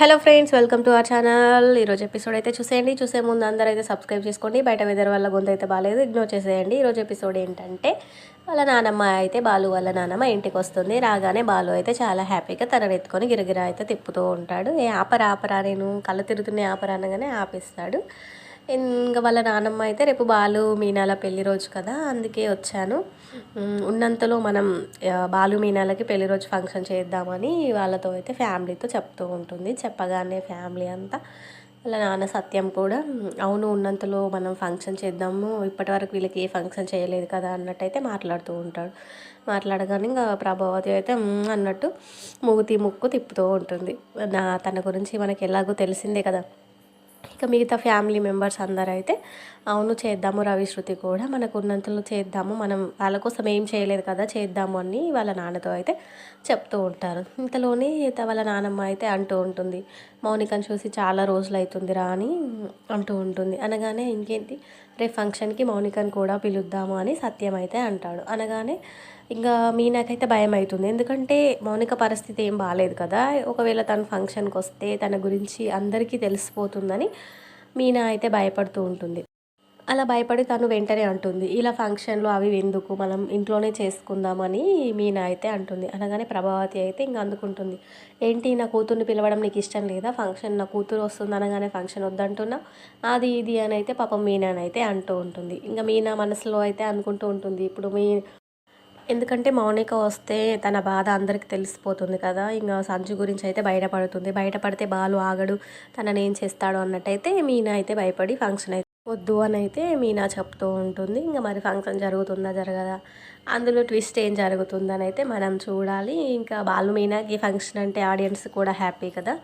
Hello friends welcome to our channel. ఈరోజు episode అయితే చూసేయండి. చూసే ముందు అందరూ అయితే సబ్స్క్రైబ్ చేసుకోండి. బయట వెదర్ వల్ల గొంతు అయితే బాగాలేదు ఇగ్నోర్ చేసేయండి. ఈరోజు ఎపిసోడ్ ఏంటంటే వాళ్ళ నానమ్మ అయితే బాలు వాళ్ళ నానమ్మ ఇంటికి వస్తుంది. రాగానే బాలు అయితే చాలా హ్యాపీగా తననెత్తుకొని గిరగిరా అయితే తిప్పుతూ ఉంటాడు. ఏ ఆపరా ఆపరా నేను కళ్ళు తిరుగుతున్న ఆపరా అనగానే ఆపేస్తాడు. ఇంకా వాళ్ళ నానమ్మ అయితే రేపు బాలు మీనాల పెళ్ళి రోజు కదా అందుకే వచ్చాను. ఉన్నంతలో మనం బాలు మీనాలకి పెళ్ళి రోజు ఫంక్షన్ చేద్దామని వాళ్ళతో అయితే ఫ్యామిలీతో చెప్తూ ఉంటుంది. చెప్పగానే ఫ్యామిలీ అంతా వాళ్ళ నాన్న సత్యం కూడా అవును ఉన్నంతలో మనం ఫంక్షన్ చేద్దాము ఇప్పటివరకు వీళ్ళకి ఏ ఫంక్షన్ చేయలేదు కదా అన్నట్టయితే మాట్లాడుతూ ఉంటాడు. మాట్లాడగానే ఇంకా ప్రభావతి అయితే అన్నట్టు మూగుతి ముక్కు తిప్పుతూ ఉంటుంది. నా తన గురించి మనకి ఎలాగో తెలిసిందే కదా ఇక మిగతా ఫ్యామిలీ మెంబర్స్ అందరూ అయితే అవును చేద్దాము రవి శృతి కూడా మనకు ఉన్నంతలో చేద్దాము మనం వాళ్ళ కోసం ఏం చేయలేదు కదా చేద్దాము అని వాళ్ళ నాన్నతో అయితే చెప్తూ ఉంటారు. ఇంతలోనే త- వాళ్ళ నానమ్మ అయితే అంటూ ఉంటుంది మౌనికను చూసి చాలా రోజులు అవుతుందిరా అని అంటూ ఉంటుంది. అనగానే ఇంకేంటి రేపు ఫంక్షన్కి మౌనికను కూడా పిలుద్దాము అని సత్యం అయితే అంటాడు. అనగానే ఇంకా మీనాకైతే భయం అవుతుంది ఎందుకంటే మౌనిక పరిస్థితి ఏం బాగాలేదు కదా ఒకవేళ తను ఫంక్షన్కి వస్తే తన గురించి అందరికీ తెలిసిపోతుందని మీనా అయితే భయపడుతూ ఉంటుంది. అలా భయపడి తను వెంటనే అంటుంది ఇలా ఫంక్షన్లు అవి ఎందుకు? మనం ఇంట్లోనే చేసుకుందామని మీనా అయితే అంటుంది. అనగానే ప్రభావతి అయితే ఇంక అందుకుంటుంది ఏంటి నా కూతుర్ని పిలవడం నీకు ఇష్టం లేదా? ఫంక్షన్ నా కూతురు వస్తుంది అనగానే ఫంక్షన్ వద్దంటున్నా? అది ఇది అని అయితే పాపం మీనానైతే అంటూ ఉంటుంది. ఇంకా మీనా మనసులో అయితే అనుకుంటూ ఉంటుంది ఇప్పుడు మీ ఎందుకంటే మౌనిక వస్తే తన బాధ అందరికి తెలిసిపోతుంది కదా. ఇంకా సంజు గురించి అయితే బయటపడుతుంది. బయటపడితే బాలు ఆగడు. తనని ఏం చేస్తాడు అన్నట్టయితే మీనా అయితే భయపడి ఫంక్షన్ అయితే వద్దు అని అయితే మీనా చెప్తూ ఉంటుంది. ఇంకా మరి ఫంక్షన్ జరుగుతుందా జరగదా? అందులో ట్విస్ట్ ఏం జరుగుతుందని అయితే మనం చూడాలి. ఇంకా బాలు మీనాకి ఫంక్షన్ అంటే ఆడియన్స్ కూడా హ్యాపీ కదా.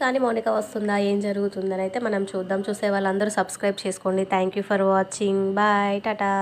కానీ మౌనిక వస్తుందా ఏం జరుగుతుందని అయితే మనం చూద్దాం. చూసే వాళ్ళందరూ సబ్స్క్రైబ్ చేసుకోండి. Thank you for watching. Bye tata.